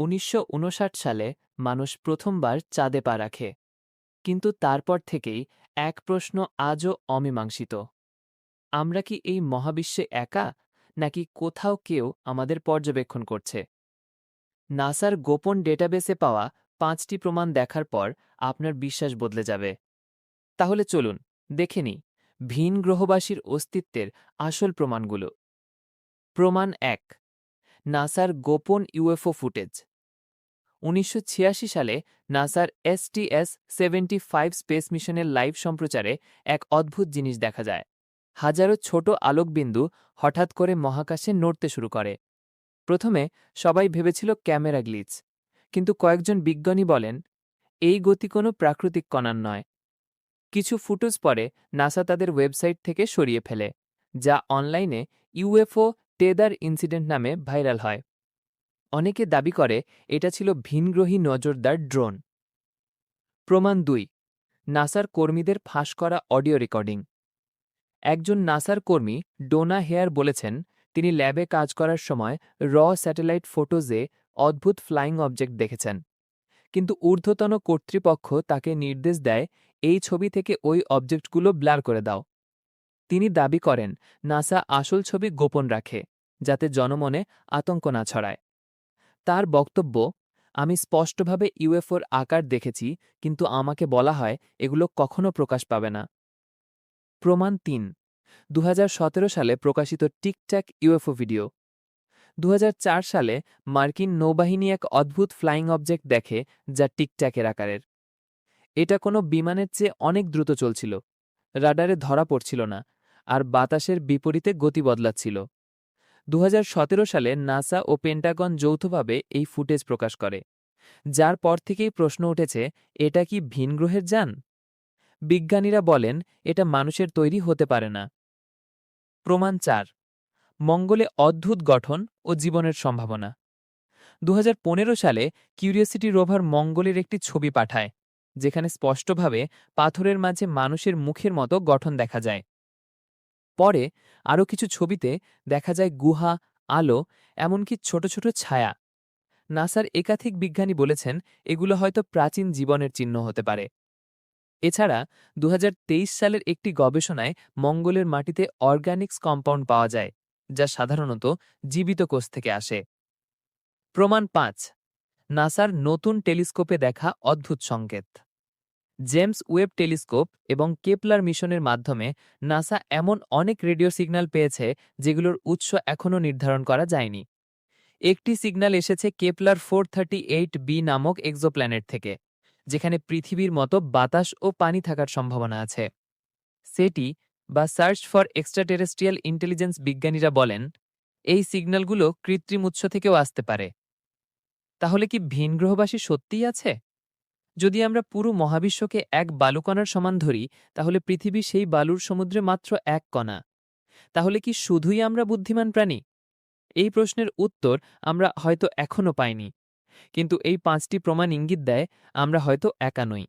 উনিশশো উনষাট সালে মানুষ প্রথমবার চাঁদে পা রাখে। কিন্তু তারপর থেকেই এক প্রশ্ন আজও অমীমাংসিত। আমরা কি এই মহাবিশ্বে একা, নাকি কোথাও কেউ আমাদের পর্যবেক্ষণ করছে? নাসার গোপন ডেটাবেসে পাওয়া পাঁচটি প্রমাণ দেখার পর আপনার বিশ্বাস বদলে যাবে। তাহলে চলুন, দেখে নিই ভিন গ্রহবাসীর অস্তিত্বের আসল প্রমাণগুলো। প্রমাণ এক, নাসার গোপন ইউএফও ফুটেজ। উনিশশো ছিয়াশি সালে নাসার এসটিএস সেভেন্টি ফাইভ স্পেস মিশনের লাইভ সম্প্রচারে এক অদ্ভুত জিনিস দেখা যায়। হাজারো ছোট আলোকবিন্দু হঠাৎ করে মহাকাশে নড়তে শুরু করে। প্রথমে সবাই ভেবেছিল ক্যামেরা গ্লিচ, কিন্তু কয়েকজন বিজ্ঞানী বলেন, এই গতি কোনো প্রাকৃতিক কণার নয়। কিছু ফুটোজ পরে নাসা তাদের ওয়েবসাইট থেকে সরিয়ে ফেলে, যা অনলাইনে ইউএফও টেদার ইনসিডেন্ট নামে ভাইরাল হয়। অনেকে দাবি করে এটা ছিল ভিনগ্রহী নজরদার ড্রোন। প্রমাণ দুই, নাসার কর্মীদের ফাঁস করা অডিও রেকর্ডিং। একজন নাসার কর্মী, ডোনা হেয়ার, বলেছেন, তিনি ল্যাবে কাজ করার সময় র স্যাটেলাইট ফোটোজে অদ্ভুত ফ্লাইং অবজেক্ট দেখেছেন। কিন্তু ঊর্ধ্বতন কর্তৃপক্ষ তাকে নির্দেশ দেয়, এই ছবি থেকে ওই অবজেক্টগুলো ব্লার করে দাও। তিনি দাবি করেন, নাসা আসল ছবি গোপন রাখে, যাতে জনমনে আতঙ্ক না ছড়ায়। তার বক্তব্য, আমি স্পষ্টভাবে ইউএফওর আকার দেখেছি, কিন্তু আমাকে বলা হয় এগুলো কখনো প্রকাশ পাবে না। প্রমাণ তিন দু সালে প্রকাশিত টিকট্যাক ইউএফও ভিডিও। দু হাজার চার সালে মার্কিন নৌবাহিনী এক অদ্ভুত ফ্লাইং অবজেক্ট দেখে, যা টিকট্যাকের আকারের। এটা কোনো বিমানের চেয়ে অনেক দ্রুত চলছিল। রাডারে ধরা পড়ছিল না, আর বাতাসের বিপরীতে গতি বদলাচ্ছিল। দু হাজার সতেরো সালে নাসা ও পেন্টাগন যৌথভাবে এই ফুটেজ প্রকাশ করে, যার পর থেকেই প্রশ্ন উঠেছে, এটা কি ভিনগ্রহের যান? বিজ্ঞানীরা বলেন, এটা মানুষের তৈরি হতে পারে না। প্রমাণ চার, মঙ্গলে অদ্ভুত গঠন ও জীবনের সম্ভাবনা। দু হাজার পনেরো সালে কিউরিয়াসিটি রোভার মঙ্গলের একটি ছবি পাঠায়, যেখানে স্পষ্টভাবে পাথরের মাঝে মানুষের মুখের মতো গঠন দেখা যায়। পরে আরও কিছু ছবিতে দেখা যায় গুহা, আলো, এমনকি ছোট ছোট ছায়া। নাসার একাধিক বিজ্ঞানী বলেছেন এগুলো হয়তো প্রাচীন জীবনের চিহ্ন হতে পারে। এছাড়া দু হাজার তেইশ সালের একটি গবেষণায় মঙ্গলের মাটিতে অর্গানিক্স কম্পাউন্ড পাওয়া যায়, যা সাধারণত জীবিত কোষ থেকে আসে। প্রমাণ পাঁচ, নাসার নতুন টেলিস্কোপে দেখা অদ্ভুত সংকেত। জেমস ওয়েব টেলিস্কোপ এবং কেপলার মিশনের মাধ্যমে নাসা এমন অনেক রেডিও সিগন্যাল পেয়েছে যেগুলোর উৎস এখনও নির্ধারণ করা যায়নি। একটি সিগন্যাল এসেছে কেপলার ফোর বি নামক এক্সোপ্ল্যানেট থেকে, যেখানে পৃথিবীর মতো বাতাস ও পানি থাকার সম্ভাবনা আছে। সেটি, বা সার্চ ফর এক্সট্রাটেরেস্ট্রিয়াল ইন্টেলিজেন্স বিজ্ঞানীরা বলেন, এই সিগন্যালগুলো কৃত্রিম উৎস থেকেও আসতে পারে। তাহলে কি ভিনগ্রহবাসী সত্যিই আছে? যদি আমরা পুরো মহাবিশ্বকে এক বালুকণার সমান ধরি, তাহলে পৃথিবী সেই বালুর সমুদ্রে মাত্র এক কণা। তাহলে কি শুধুই আমরা বুদ্ধিমান প্রাণী? এই প্রশ্নের উত্তর আমরা হয়তো এখনও পাইনি। কিন্তু এই পাঁচটি প্রমাণ ইঙ্গিত দেয় আমরা হয়তো একা নই।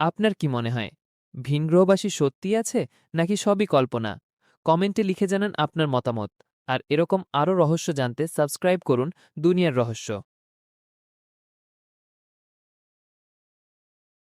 আপনার কি মনে হয় ভিনগ্রহবাসী সত্যি আছে নাকি সবই কল্পনা? কমেন্টে লিখে জানান আপনার মতামত। আর এরকম আরও রহস্য জানতে সাবস্ক্রাইব করুন দুনিয়ার রহস্য।